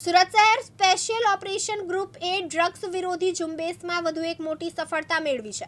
સુરત શહેર special operation group એ drugs વિરોધી ઝુંબેશમાં વધુ એક મોટી સફળતા મેળવી છે.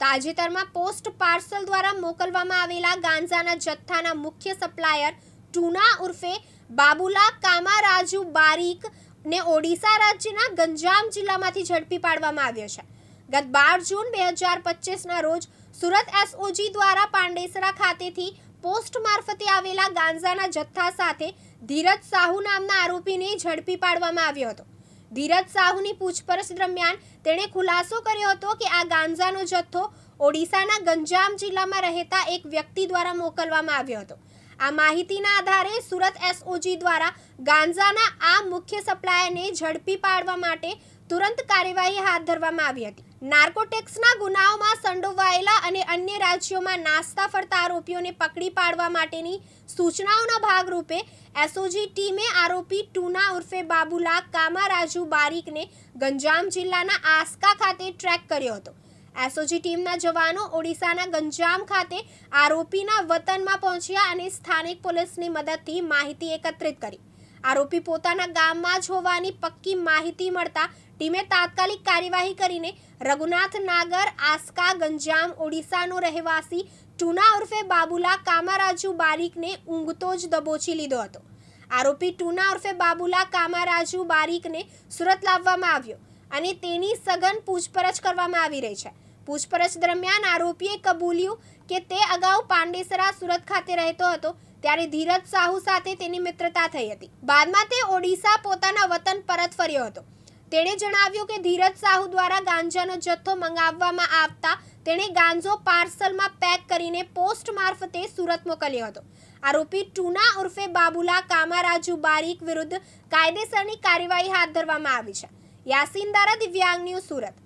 તાજેતરમાં પોસ્ટ પાર્સલ દ્વારા મોકલવામાં આવેલા ગાંજાના જથ્થાના મુખ્ય સપ્લાયર ટુના ઉર્ફે બાબુલા કામારાજુ બારીક ને ઓડિશા રાજ્યના ગંજામ જિલ્લામાંથી ઝડપી પાડવામાં આવ્યો છે. ગત બાર જૂન બે હજાર પચીસના રોજ સુરત એસઓજી દ્વારા પાંડેસરા ખાતેથી પોસ્ટ મારફતે આવેલા ગાંજાના જથ્થા સાથે ધીરજ સાહુ નામના આરોપીને ઝડપી પાડવામાં આવ્યો હતો. ધીરજ સાહુની પૂછપરછ દરમિયાન તેણે ખુલાસો કર્યો હતો કે આ ગાંજાનો જથ્થો ઓડિશાના ગંજામ જિલ્લામાં રહેતા એક વ્યક્તિ દ્વારા મોકલવામાં આવ્યો હતો. આ માહિતીના આધારે સુરત એસઓજી દ્વારા ગાંજાના આ મુખ્ય સપ્લાયરને ઝડપી પાડવા માટે તુરંત કાર્યવાહી હાથ ધરવામાં આવી હતી. નાર્કોટેક્સના ગુનાઓમાં સંડોવાયેલા અને અન્ય રાજ્યોમાં નાસ્તા ફરતા આરોપીઓને પકડી પાડવા માટેની સૂચનાઓના ભાગરૂપે એસઓજી ટીમે આરોપી ટુના ઉર્ફે બાબુલા કામારાજુ બારીકને ગંજામ જિલ્લાના આસ્કા ખાતે ટ્રેક કર્યો હતો. એસઓજી ટીમના જવાનો ઓડિશાના ગંજામ ખાતે આરોપીના વતનમાં પહોંચ્યા અને સ્થાનિક પોલીસની મદદથી માહિતી એકત્રિત કરી. આરોપી પોતાના ગામમાં જ હોવાની પક્કી માહિતી મળતા ટીમે તાત્કાલિક કાર્યવાહી કરીને રઘુનાથ નાગર, આસ્કા, ગંજામ, ઓડિશાનો રહેવાસી ટુના ઉર્ફે બાબુલા કામારાજુ બારીકને ઊંઘતો જ દબોચી લીધો હતો. આરોપી ટુના ઉર્ફે બાબુલા કામારાજુ બારીકને સુરત લાવવામાં આવ્યો અને તેની સઘન પૂછપરછ કરવામાં આવી રહી છે. પૂછપરછ દરમિયાન આરોપીએ કબૂલ્યું કે તે અગાઉ પાંડેસરા સુરત ખાતે રહેતો હતો. ત્યારે ધીરજ સાહુ સાથે તેની મિત્રતા થઈ હતી. બાદમાં તે ઓડિશા પોતાના વતન પરત ફર્યો હતો. તેણે જણાવ્યું કે ધીરજ સાહુ દ્વારા ગાંજાનો જથ્થો મંગાવવામાં આવતા તેણે ગાંજો પાર્સલમાં પેક કરીને પોસ્ટ મારફતે સુરત મોકલ્યો હતો. આરોપી ટુના ઉર્ફે બાબુલા કામારાજુ બારીક વિરુદ્ધ કાયદેસરની કાર્યવાહી હાથ ધરવામાં આવી છે. યાસીન દારા દિવ્યાંગ ન્યૂઝ સુરત.